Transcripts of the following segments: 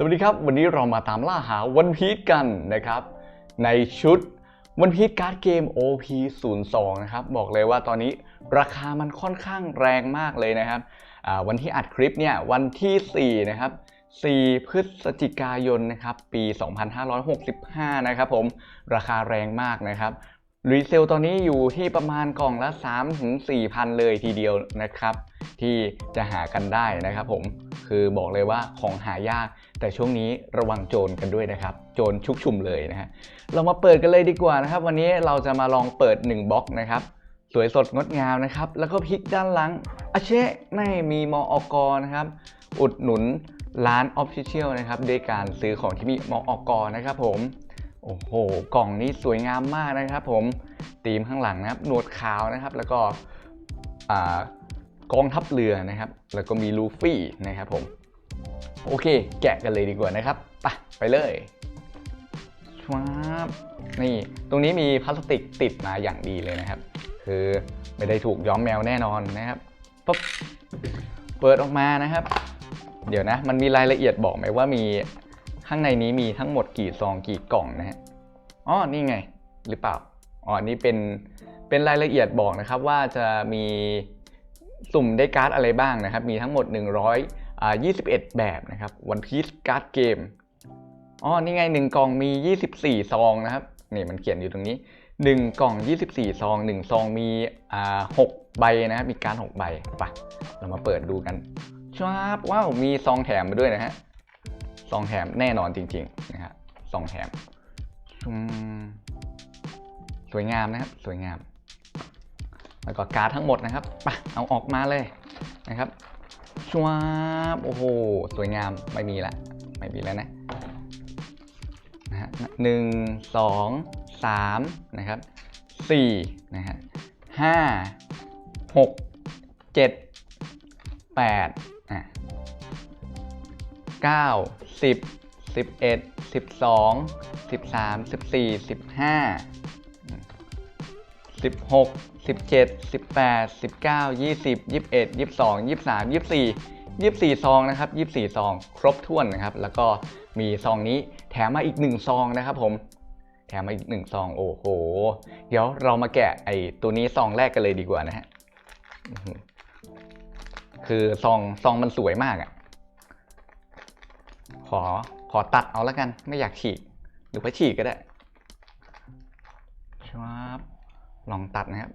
สวัสดีครับ วันนี้เรามาตามล่าหาวันพี e กันนะครับ ในชุดวันพี e การ์ดเกม OP02 นะครับ บอกเลยว่าตอนนี้ราคามันค่อนข้างแรงมากเลยนะครับ วันที่อัดคลิปเนี่ย วันที่ 4 นะครับ 4 พฤศจิกายนนะครับ ปี 2565 นะครับผม ราคาแรงมากนะครับ รีเซลตอนนี้อยู่ที่ประมาณกล่องละ3-4,000เลยทีเดียวนะครับ ที่จะหากันได้นะครับผมคือบอกเลยว่าของหายาก แต่ช่วงนี้ระวังโจรกันด้วยนะครับ โจรชุกชุมเลยนะฮะเรามาเปิดกันเลยดีกว่านะครับ วันนี้เราจะมาลองเปิด 1บล็อกนะครับ สวยสดงดงามนะครับ แล้วก็พลิกด้านหลังอาเชะไม่มีมออกนะครับ อุดหนุนร้าน Official นะครับด้วยการซื้อของที่มีมออกนะครับผม โอ้โห กล่องนี้สวยงามมากนะครับผมธีมข้างหลังนะครับหนวดขาวนะครับ แล้วก็กองทัพเรือนะครับ แล้วก็มีลูฟี่นะครับผม โอเค แกะกันเลยดีกว่านะครับไปไปเลยชวาบนี่ ตรงนี้มีพลาสติกติดมาอย่างดีเลยนะครับ คือไม่ได้ถูกย้อมแมวแน่นอนนะครับปุ๊บเปิดออกมานะครับ เดี๋ยวนะ มันมีรายละเอียดบอกไหมว่ามี ข้างในนี้มีทั้งหมดกี่ซองกี่กล่องนะฮะอ๋อนี่ไงหรือเปล่าอ๋อนี่เป็นเป็นรายละเอียดบอกนะครับว่าจะมีสุ่มได้การ์ดอะไรบ้างนะครับ มีทั้งหมด 121 แบบนะครับ One Piece การ์ดเกมอ๋อนี่ไง 1 กล่องมี 24 ซองนะครับนี่มันเขียนอยู่ตรงนี้ 1 กล่อง 24 ซอง 1 ซองมีอ่า6ใบนะครับมีการด6ใบไปเรามาเปิดดูกันชวาบว้าวมีซองแถมมาด้วยนะฮะ ซองแถมแน่นอนจริงๆนะฮะซองแถมสวยงามนะครับ สวยงาม แล้วก็การ์ดทั้งหมดนะครับไปเอาออกมาเลยนะครับชวาบโอ้โห สวยงาม ไม่มีละ ไม่มีแล้วนะ นะฮะหนึ่งสองสามนะครับสี่นะฮะห้าหกเจ็ดแปดอะ เก้าสิบสิบเอ็ดสิบสองสิบสามสิบสี่สิบห้าสิบหกสิบเจ็ดสิบแปดสิบเก้ายี่สิบยี่สิบเอ็ดยี่สิบสองยี่สิบสามยี่สิบสี่ยี่สี่ซองนะครับยี่สี่ซอง ครบถ้วนนะครับ แล้วก็มีซองนี้แถมมาอีกหนึ่งซองนะครับผม แถมมาอีกหนึ่งซอง โอ้โห เดี๋ยวเรามาแกะไอ้ตัวนี้ซองแรกกันเลยดีกว่านะฮะ คือซองซองมันสวยมากอะ่ะ ขอขอตัดเอาแล้วกัน ไม่อยากฉีก หรือว่าฉีกก็ได้ชวาบลองตัดนะครับ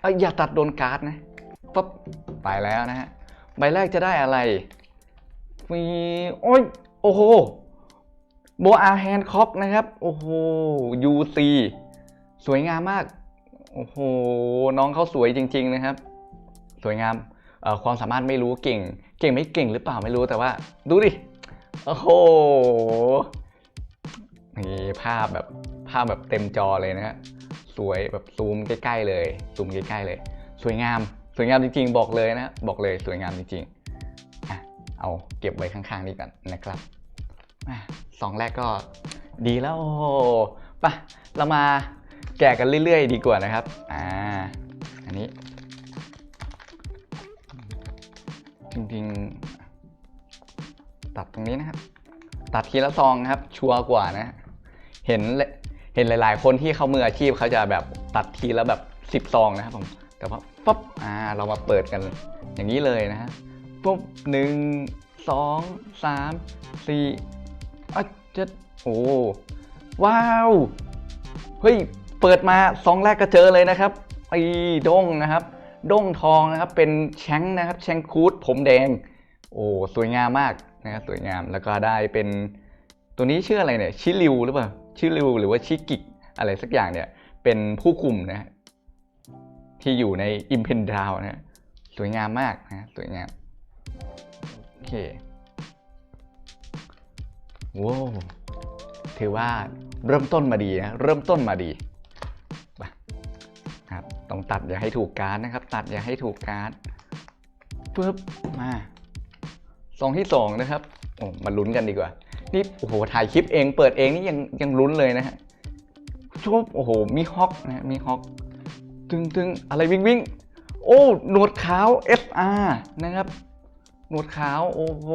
เอ้ยอย่าตัดโดนการ์ดนะปั๊บไปแล้วนะฮะใบแรกจะได้อะไรมีโอ้ยโอ้โหโบอาแฮนค็อกนะครับ โอ้โห UC สวยงามมาก โอ้โห น้องเขาสวยจริง ๆ นะครับ สวยงามเอ่อความสามารถไม่รู้เก่ง เก่งไม่เก่งหรือเปล่าไม่รู้แต่ว่า ดูดิ โอ้โหนี่ภาพแบบภาพแบบเต็มจอเลยนะฮะสวยแบบซูมใกล้ๆเลยซูมใกล้ๆเลย สวยงามสวยงามจริงๆ บอกเลยนะบอกเลยสวยงามจริงๆอะเอาเก็บไว้ข้างๆนี้กันนะครับสองแรกก็ดีแล้วโอ้โหไปะเรามาแกะกันเรื่อยๆ ดีกว่านะครับอ่าอันนี้ จริงๆ ตัดตรงนี้นะครับ ตัดทีละซองครับ ชัวร์กว่านะ เห็นเห็นหลาย ๆ คนที่เขามืออาชีพเขาจะแบบตัดทีละแบบสิบซองนะครับผมแต่ว่าปุ๊บอ่าเรามาเปิดกันอย่างนี้เลยนะฮะปุ๊บหนึ่งสองสามสี่อะเจ็ดโอ้ว้าวเฮ้ยเปิดมาซองแรกก็เจอเลยนะครับไอ้ด้งนะครับด้งทองนะครับเป็นแชงนะครับแชงคูดผมแดง โอ้สวยงามมาก นะครับสวยงามแล้วก็ได้เป็นตัวนี้ชื่ออะไรเนี่ยชิริวหรือเปล่าชิริวหรือว่าชิกิกอะไรสักอย่างเนี่ยเป็นผู้คุมนะฮะที่อยู่ในอิมเพนดาวนะฮะสวยงามมากนะสวยงามโอเคว้าวถือว่าเริ่มต้นมาดีนะเริ่มต้นมาดีไปครับต้องตัดอย่าให้ถูกการดนะครับ ตัดอย่าให้ถูกการดปึ๊บมา ซองที่สองนะครับโอ้มาลุ้นกันดีกว่า นี่โอ้โหถ่ายคลิปเองเปิดเองนี่ยังยังลุ้นเลยนะฮะชบโอ้โหมีฮอกนะฮะมีฮอกตึงตึงอะไรวิ่งวิ่งโอ้หนวดขาว SR นะครับ หนวดขาวโอ้โห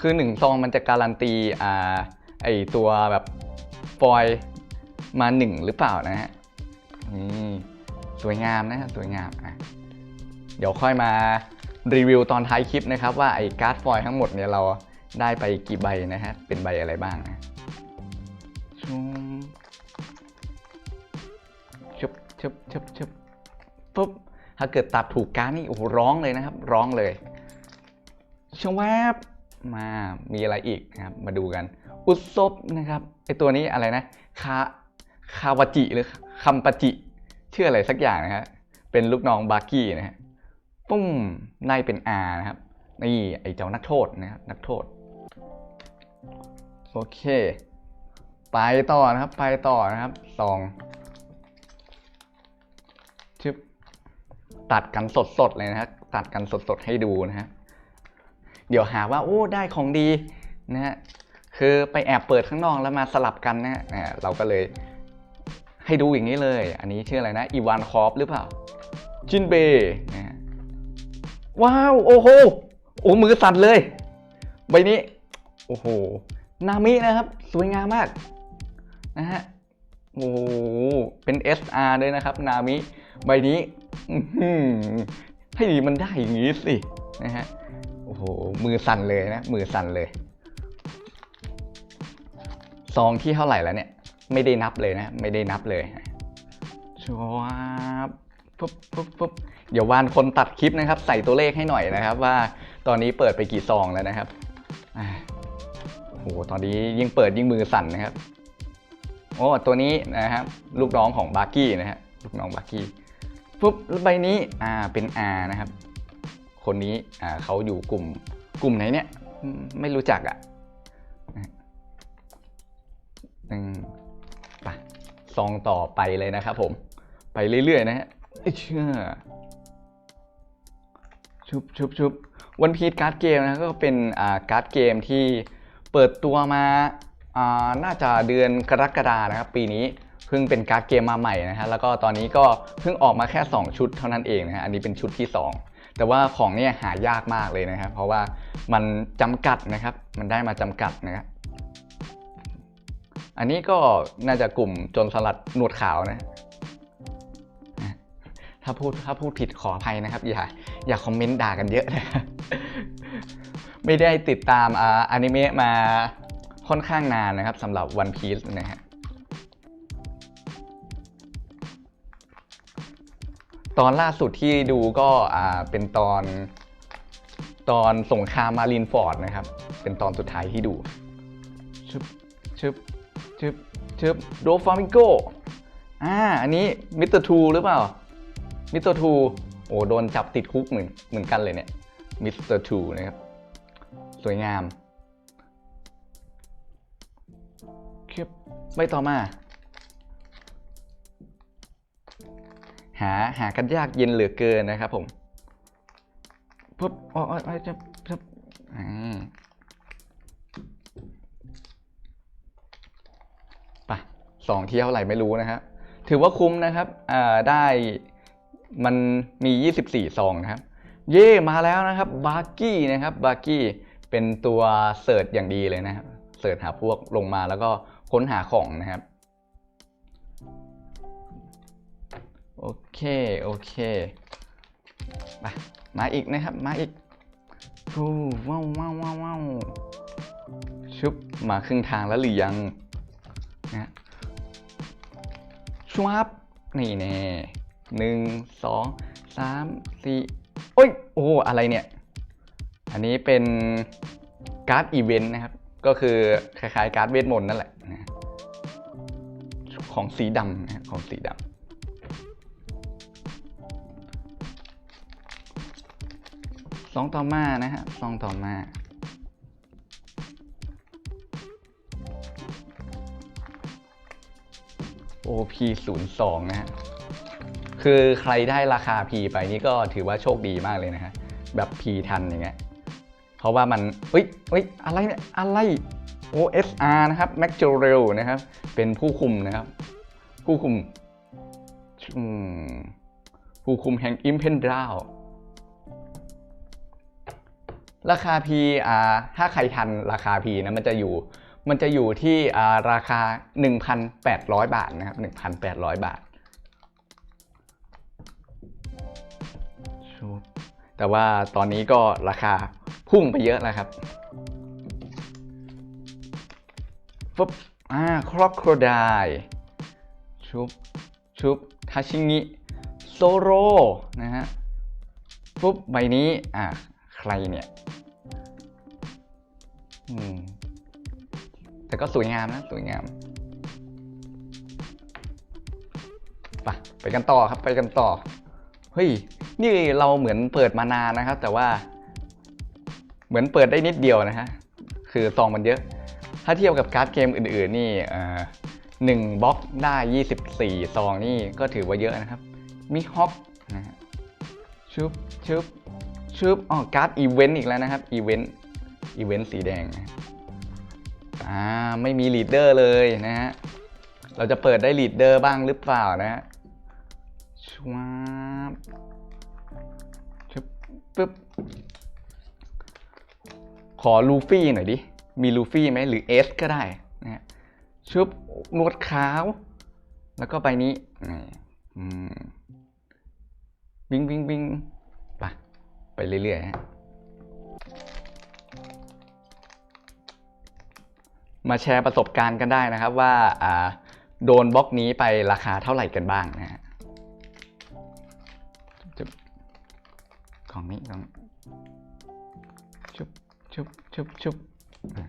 คือหนึ่งซองมันจะการันตีอ่าไอตัวแบบฟอยล์มาหนึ่งหรือเปล่านะฮะนี่สวยงามนะฮะสวยงามอะเดี๋ยวค่อยมา รีวิวตอนท้ายคลิปนะครับว่าไอ้การ์ดฟอยทั้งหมดเนี่ยเราได้ไปกี่ใบนะฮะ เป็นใบอะไรบ้างนะชุมชุบชุบชุบชุบปุ๊บถ้าเกิดตัดถูกการ์ดนี่โอ้โหร้องเลยนะครับ ร้องเลยชวบมามีอะไรอีกนะครับ มาดูกัน อุศบนะครับไอตัวนี้อะไรนะคาคาวาจิหรือคัมปจิชื่ออะไรสักอย่างนะฮะเป็นลูกน้องบาร์กี้นะฮะ ปุ้มในเป็นอานะครับ นี่ไอเจ้านักโทษนะครับนักโทษ โอเค ไปต่อนะครับ ไปต่อนะครับสองชึบตัดกันสดๆเลยนะครับ ตัดกันสดๆให้ดูนะฮะเดี๋ยวหาว่าโอ้ได้ของดีนะฮะคือไปแอบเปิดข้างนอกแล้วมาสลับกันนะฮะอ่เราก็เลยให้ดูอย่างนี้เลย อันนี้ชื่ออะไรนะอีวานคอฟหรือเปล่าจินเบนะ ว้าว โอ้โห โอ้มือสั่นเลย ใบนี้ โอ้โห นามินะครับ สวยงามมาก นะฮะ โอ้เป็น SR ด้วยนะครับ นามิ ใบนี้ให้ดีมันได้อย่างนี้สิ นะฮะ โอ้โห มือสั่นเลยนะ มือสั่นเลย ซองที่เท่าไหร่แล้วเนี่ย ไม่ได้นับเลยนะ ไม่ได้นับเลยชวบ ปุ๊บปุ๊บปุ๊บเดี๋ยววานคนตัดคลิปนะครับ ใส่ตัวเลขให้หน่อยนะครับ ว่าตอนนี้เปิดไปกี่ซองแล้วนะครับโอ้โหตอนนี้ยิ่งเปิดยิ่งมือสั่นนะครับโอ้ตัวนี้นะครับ ลูกน้องของบาร์กี้นะฮะลูกน้องบาร์กี้ปุ๊บแล้วใบนี้อ่าเป็น R นะครับ คนนี้อ่าเขาอยู่กลุ่มกลุ่มไหนเนี่ยไม่รู้จักอะ่ะหนึ่งไปซองต่อไปเลยนะครับผมไปเรื่อยๆนะฮะ เอ้ยเชื่อชุบชุบชุบวันพี e การ์ดเกมนะก็เป็นอ่าการ์ดเกมที่เปิดตัวมาอ่าน่าจะเดือนกรกฎานะครับ ปีนี้เพิ่งเป็นการ์ดเกมมาใหม่นะฮะแล้วก็ตอนนี้ก็เพิ่งออกมาแค่ 2 ชุดเท่านั้นเองนะฮะอันนี้เป็นชุดที่ 2 แต่ว่าของเนี่ยหายากมากเลยนะครับ เพราะว่ามันจำกัดนะครับ มันได้มาจำกัดนะครับอันนี้ก็น่าจะกลุ่มจนสลัดหนวดขาวนะ ถ้าพูดถ้าพูดผิดขออภัยนะครับ อย่าอย่าคอมเมนต์ด่ากันเยอะนะไม่ได้ติดตามอ่าอนิเมะมาค่อนข้างนานนะครับสำหรับ One Piece นะฮะตอนล่าสุดที่ดูก็อ่าเป็นตอนตอนสงครามมารีนฟอร์ดนะครับ เป็นตอนสุดท้ายที่ดูชึบชึบชึบชึบโดฟามิโกอ่าอันนี้มิสเตอร์ทูหรือเปล่า มิสเตอร์ทูโอ้โดนจับติดคุกเหมือนเหมือนกันเลยเนี่ยมิสเตอร์ทูนะครับ สวยงามคลิปใบต่อมา หาหากันยากเย็นเหลือเกินนะครับผมปุ๊บอ๋ออ๋อจะจะอ่าไปสองเที่ยวไหร่ไม่รู้นะครับถือว่าคุ้มนะครับอ่าได้ มันมี 24 ซองนะครับ เย่มาแล้วนะครับบาร์กี้นะครับบาร์กี้เป็นตัวเสิร์ชอย่างดีเลยนะครับเสิร์ชหาพวกลงมาแล้วก็ค้นหาของนะครับ โอเค โอเคไปมาอีกนะครับ มาอีกฟูว้าวว้าวว้าวว้าวชุบมาครึ่งทางแล้วหรือยังนะชวับนี่แน่ หนึ่งสองสามสี่โอ้ยโอ้อะไรเนี่ย อันนี้เป็นการ์ดอีเวนต์นะครับ ก็คือคล้ายๆ การ์ดเวทมนต์นั่นแหละนะของสีดำนะของสีดำสองต่อมานะฮะสองต่อมา OP 0 2นะฮะ คือใครได้ราคา P ไปนี่ก็ถือว่าโชคดีมากเลยนะฮะ แบบ P ทันอย่างเงี้ย เพราะว่ามันเฮ้ยเฮ้ยอะไรเนี่ย อะไร OSR นะครับ m a c j o r e l นะครับ เป็นผู้คุมนะครับ ผู้คุมอืมผู้คุมแห่ง Impendal ราคา P อ่าถ้าใครทันราคา P นะมันจะอยู่ มันจะอยู่ที่อ่าราคา 1,800 บาทนะครับ 1,800 บาท แต่ว่าตอนนี้ก็ราคาพุ่งไปเยอะแล้วครับฟึบอ่าครอบครัวไดชุบชุบทาชิงิโซโรนะฮะปุ๊บใบนี้อะใครเนี่ยอืมแต่ก็สวยงามนะ สวยงามไปไปกันต่อครับไปกันต่อ เฮ้ย นี่เราเหมือนเปิดมานานนะครับ แต่ว่า เหมือนเปิดได้นิดเดียวนะฮะคือซองมันเยอะ ถ้าเทียบกับการ์ดเกมอื่น ๆ นี่หนึ่งบล็อกได้ 24 ซองนี่ก็ถือว่าเยอะนะครับมิฮอกนะฮะชุบชุบชุบอ๋อการ์ดอีเวนต์อีกแล้วนะครับอีเวนต์อีเวนต์สีแดงนะอ่าไม่มีลีดเดอร์เลยนะฮะเราจะเปิดได้ลีดเดอร์บ้างหรือเปล่านะฮะชวาบ ปึ๊บขอลูฟี่หน่อยดิ มีลูฟี่ไหมหรือเอสก็ได้นะฮะชุบนวดขาว แล้วก็ใบนี้นี่อืมบิงบิงบิงไปไปเรื่อยๆฮะมาแชร์ประสบการณ์กันได้นะครับว่าโดนบล็อกนี้ไปราคาเท่าไหร่กันบ้างนะฮะ ของนี้ของชุบชุบชุบชุบอะ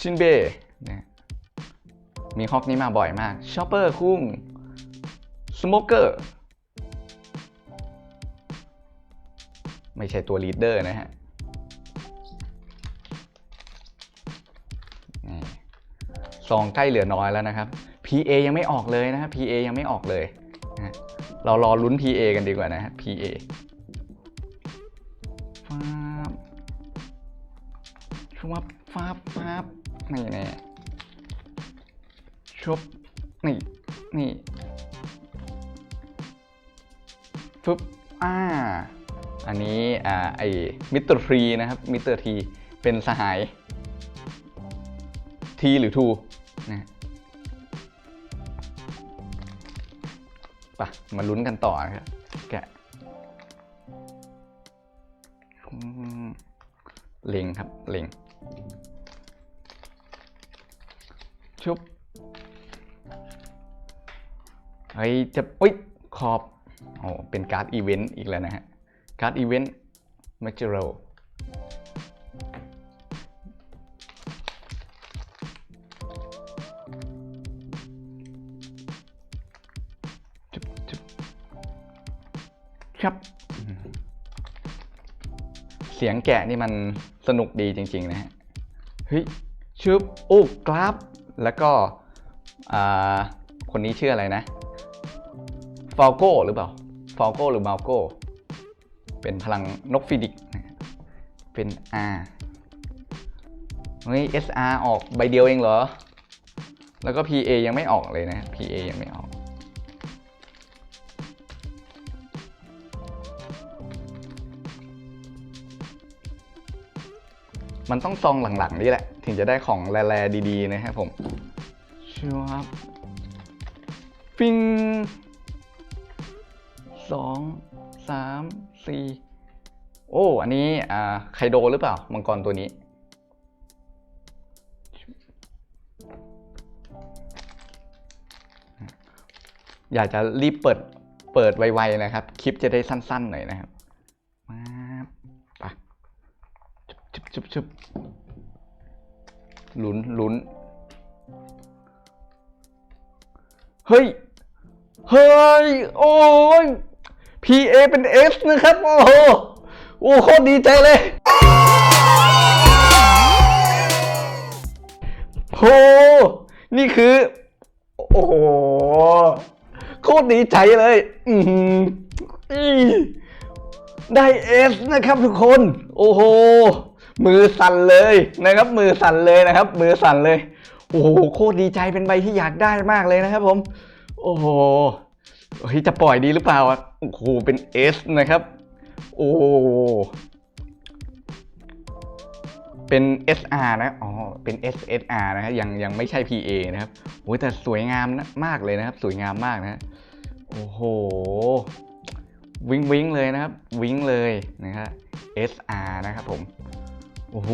ชินเบะนะมีฮอกนี้มาบ่อยมากชอปเปอร์คุ้งสโมเกอร์ไม่ใช่ตัวลีดเดอร์นะฮะนี่ซองใกล้เหลือน้อยแล้วนะครับ PA ยังไม่ออกเลยนะครับ PA ยังไม่ออกเลยนะ เรารอลุ้น PA กันดีกว่านะฮะ PA ฟาบชุบฟาบฟาบนี่แน่ชุบนี่นี่ฟึบอ่าอันนี้อ่าไอมิสเตอร์ทรีนะครับมิสเตอร์ทีเป็นสหายทีหรือทูนะ ปะมาลุ้นกันต่อนะครับ แกะเล็งครับเล็งชุบเฮ้ยจะอุ้ยขอบโอ้เป็นการ์ดอีเวนต์อีกแล้วนะฮะ การ์ดอีเวนต์แมจโร ครับ เสียงแกะนี่มันสนุกดีจริง ๆ นะฮะเฮ้ยชืบอ้กราฟแล้วก็คนนี้ชื่ออะไรนะฟาลโก้หรือเปล่าฟาลโก้หรือมาลโก้เป็นพลังนกฟิดิกเป็น R เฮ้ย SR ออกใบเดียวเองเหรอ แล้วก็ PA ยังไม่ออกเลยนะ PA ยังไม่ออก มันต้องซองหลังๆนี่แหละ ถึงจะได้ของแรๆดีๆนะครับผมชัวบฟิงสองสามสี่โอ้ อันนี้อ่าไคโดหรือเปล่า มังกรตัวนี้ อยากจะรีบเปิดเปิดไวๆนะครับ คลิปจะได้สั้นๆหน่อยนะครับมาไป ชุบชุบลุ้นลุ้นเฮ้ย เฮ้ย โอ้ย PA เป็น S นะครับ โอ้โหโอ้โคตรดีใจเลยโหนี่คือ โอ้โห โคตรดีใจเลย อือหืออีได้เอสนะครับทุกคน โอ้โห มือสั่นเลยนะครับ มือสั่นเลยนะครับ มือสั่นเลย โอ้โหโคตรดีใจเป็นใบที่อยากได้มากเลยนะครับผม โอ้โหเฮ้ยจะปล่อยดีหรือเปล่าอะโอ้โหเป็นเอสนะครับ โอ้เป็น SR นะ อ๋อ เป็น SSR นะยังยังไม่ใช่ PA นะครับโอ้แต่สวยงามนะมากเลยนะครับ สวยงามมากนะ โอ้โห วิงวิงเลยนะครับ วิงเลยนะครับ SR นะครับผม อ้โห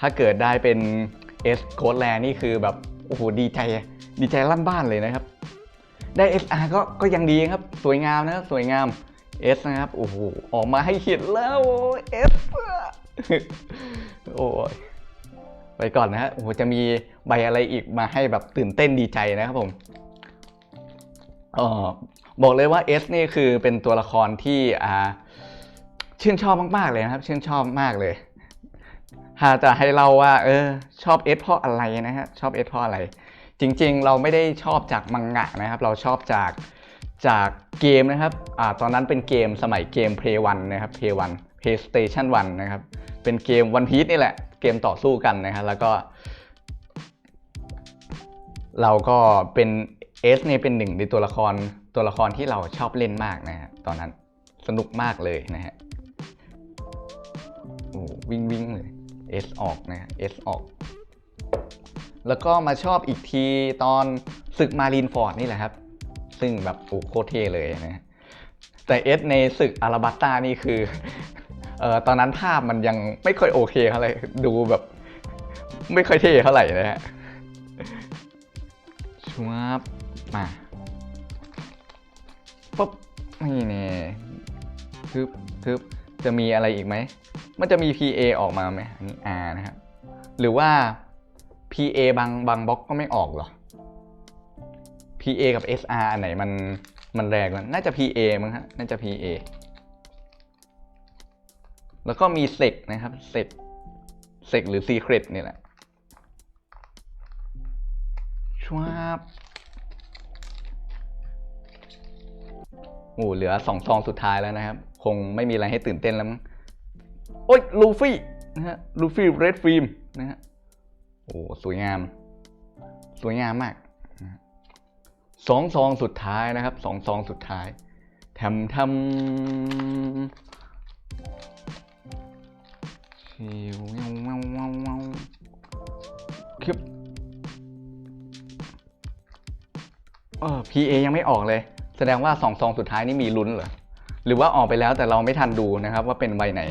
ถ้าเกิดได้เป็น S Code Land นี่คือแบบโอ้โหดีใจดีใจลั่นบ้านเลยนะครับ ได้ SR ก็ก็ยังดีครับ สวยงามนะครับสวยงาม S นะครับโอ้โหออกมาให้เห็นแล้วโอ้ย S โอ้ยไปก่อนนะฮะโอ้โหจะมีใบอะไรอีกมาให้แบบตื่นเต้นดีใจนะครับผมออบอกเลยว่า S นี่คือเป็นตัวละครที่อ่าชื่นชอบมาก ๆ เลยนะครับ ชื่นชอบมากเลย ถ้าจะให้เราว่าเออชอบ S เพราะอะไรนะฮะชอบ S เพราะอะไร จริงๆ เราไม่ได้ชอบจากมังงะนะครับ เราชอบจากจากเกมนะครับอ่าตอนนั้นเป็นเกมสมัยเกม Play 1นะครับ Play 1 PlayStation 1นะครับ เป็นเกม One Piece นี่แหละ เกมต่อสู้กันนะครับแล้วก็ เราก็เป็น S เนี่ยเป็นหนึ่งในตัวละครตัวละครที่เราชอบเล่นมากนะฮะตอนนั้นสนุกมากเลยนะฮะโอ้วิ่งวิ่งเลย S ออกนะ S ออก แล้วก็มาชอบอีกทีตอนศึกมารีนฟอร์ดนี่แหละครับ ซึ่งแบบโอ้โคตรเท่เลยนะแต่เอสในศึกอาราบัตตานี่คือเอ่อตอนนั้นภาพมันยังไม่ค่อยโอเคเท่าไหร่ดูแบบไม่ค่อยเท่เท่าไหร่นะฮะชวบมาปุ๊บนี่เนี่ยทึบทึบจะมีอะไรอีกไหม มันจะมี PA ออกมาไหมอันนี้ R นะครับ หรือว่า PA บางบางบล็อกก็ไม่ออกเหรอ PA กับ SR อันไหนมันมันแรงกว่าน่าจะ PA มั้งฮะ น่าจะ PA แล้วก็มีเซกนะครับเซกเซกหรือ Secret นี่แหละชวบโอ้เหลือสองซองสุดท้ายแล้วนะครับ คงไม่มีอะไรให้ตื่นเต้นแล้วมั้ง โอ้ยลูฟี่นะฮะลูฟี่เรดฟิล์มนะฮะโอ้สวยงาม สวยงามมากสองซองสุดท้ายนะครับสองซองสุดท้ายทำทำชิวเว้าเว้าเว้าเว้าคลิปเออ PA ยังไม่ออกเลย แสดงว่าสองซองสุดท้ายนี่มีลุ้นเหรอ หรือว่าออกไปแล้วแต่เราไม่ทันดูนะครับว่าเป็นใบไหน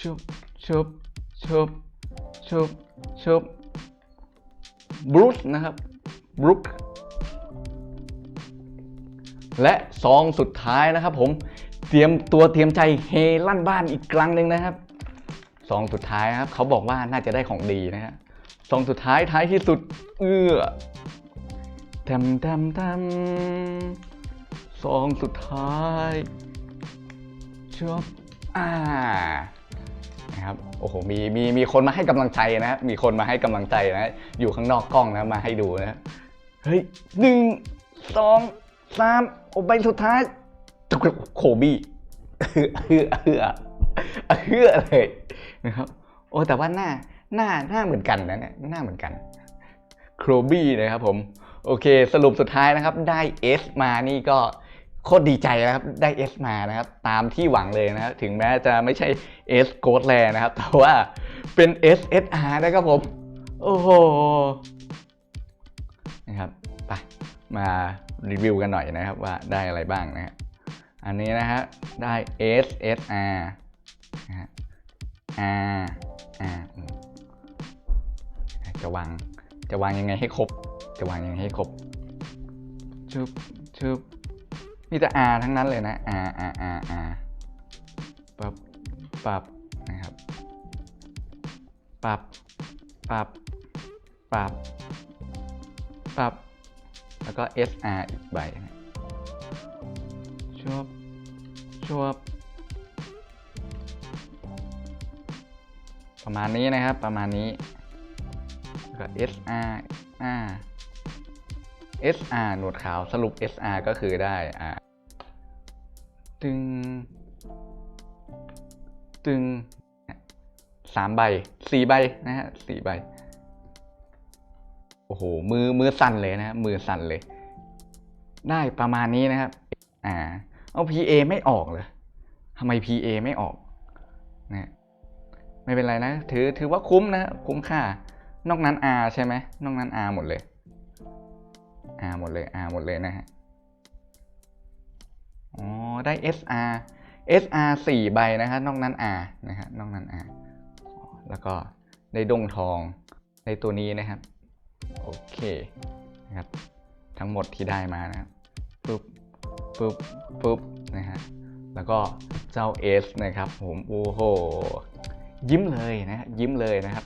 ชุบชุบชุบชุบชุบบรูซนะครับบรูคและซองสุดท้ายนะครับผมเตรียมตัวเตรียมใจเฮลั่นบ้านอีกครั้งหนึ่งนะครับซองสุดท้ายครับเขาบอกว่าน่าจะได้ของดีนะฮะซองสุดท้ายท้ายที่สุด เอื้อทำทำทำซองสุดท้ายชอบอ่า นะครับโอ้โหมีมีมีคนมาให้กำลังใจนะมีคนมาให้กำลังใจนะอยู่ข้างนอกกล้องนะมาให้ดูนะเฮ้ยหนึ่งสองสามโอ้ใบสุดท้ายโคบี้เฮือเฮือเฮือเฮือเลยนะครับโอ้แต่ว่าหน้าหน้าหน้าเหมือนกันนะเนี่ยหน้าเหมือนกันโครบี้นะครับผมโอเค สรุปสุดท้ายนะครับได้ S มานี่ก็ โคตรดีใจนะครับ ได้ S มานะครับ ตามที่หวังเลยนะครับ ถึงแม้จะไม่ใช่ S g o d l a n นะครับ แต่ว่าเป็น SSR นะครับผม โอ้โห นะครับไปมารีวิวกันหน่อยนะครับว่าได้อะไรบ้างนะฮะอันนี้นะฮะได้ SSR นะฮะ R R อืมจะวางจะวางยังไงให้ครบ จะวางยังไงให้ครบชุบชุบ มีแต่ R ทั้งนั้นเลยนะ R R R R ปับปับนะครับปับปับปับปับ แล้วก็ SR อีกใบนะชวบชวบประมาณนี้นะครับประมาณนี้แล้วก็ SR R SR หนวดขาวสรุป SR ก็คือได้อ่าตึง ตึงสามใบสี่ใบนะฮะสี่ใบ โอ้โห มือมือสั่นเลยนะมือสั่นเลย ได้ประมาณนี้นะครับ อ่า เอา PA ไม่ออกเลยทำไม PA ไม่ออกนะไม่เป็นไรนะ ถือถือว่าคุ้มนะ คุ้มค่านอกนั้น R ใช่ไหมนอกนั้น R หมดเลย R หมดเลย R หมดเลยนะฮะ อ๋อ ได้ SR SR 4ใบนะครับนอกนั้น R นะฮะ นอกนั้น R แล้วก็ได้ดงทองในตัวนี้นะครับ โอเคนะครับ ทั้งหมดที่ได้มานะครับปุ๊บปุ๊บปุ๊บนะฮะ แล้วก็เจ้า S นะครับผม โอ้โห ยิ้มเลยนะฮะยิ้มเลยนะครับ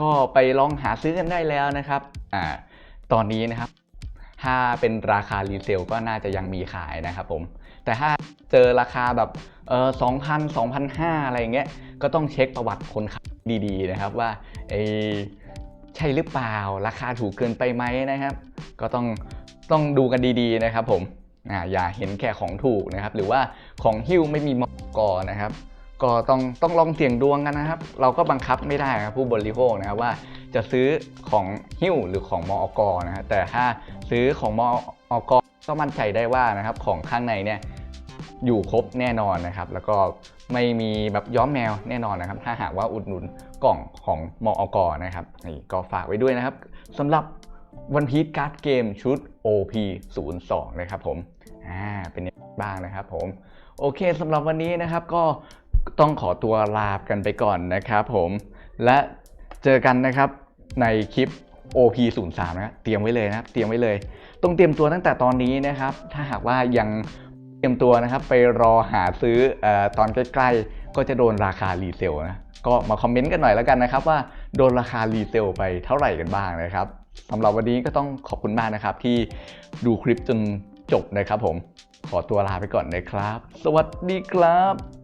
ก็ไปลองหาซื้อกันได้แล้วนะครับ อ่า ตอนนี้นะครับ ถ้าเป็นราคารีเซลก็น่าจะยังมีขายนะครับผม แต่ถ้าเจอราคาแบบเออสองพันสองพันห้าอะไรอย่างเงี้ย ก็ต้องเช็คประวัติคนขายดีๆนะครับว่าเอใช่หรือเปล่า ราคาถูกเกินไปไหมนะครับ ก็ต้องต้องดูกันดีๆนะครับผมอ่าอย่าเห็นแค่ของถูกนะครับ หรือว่าของหิ้วไม่มีมกอนะครับ ก็ต้องต้องลองเสี่ยงดวงกันนะครับ เราก็บังคับไม่ได้ครับผู้บริโภคนะครับว่า จะซื้อของหิ้วหรือของมอกนะฮะแต่ถ้าซื้อของมอกก็มั่นใจได้ว่านะครับของข้างในเนี่ยอยู่ครบแน่นอนนะครับ แล้วก็ไม่มีแบบย้อมแมวแน่นอนนะครับ ถ้าหากว่าอุดหนุนกล่องของมอกนะครับนี่ก็ฝากไว้ด้วยนะครับสำหรับวันพี e การ์ดเกมชุด OP 0 2นะครับผมอ่าเป็นยังไงบ้างนะครับผม โอเคสำหรับวันนี้นะครับก็ต้องขอตัวลากันไปก่อนนะครับผมและเจอกันนะครับ ในคลิป OP 0 3 นะครับเตรียมไว้เลยนะครับ เตรียมไว้เลย ต้องเตรียมตัวตั้งแต่ตอนนี้นะครับ ถ้าหากว่ายังเตรียมตัวนะครับไปรอหาซื้อเออตอนใกล้ๆ ก็จะโดนราคารีเซลนะ ก็มาคอมเมนต์กันหน่อยแล้วกันนะครับว่าโดนราคารีเซลไปเท่าไหร่กันบ้างนะครับสำหรับวันนี้ก็ต้องขอบคุณมากนะครับที่ดูคลิปจนจบนะครับผมขอตัวลาไปก่อนนะครับ สวัสดีครับ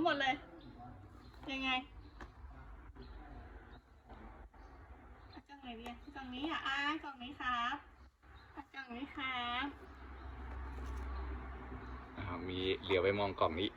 หมหมดเลย ยังไงเอากล่องไหนดีกล่องนี้อะอ่ากล่องนี้ครับเอากล่องนี้ครับมีเหลียวไปมองกล่องนี้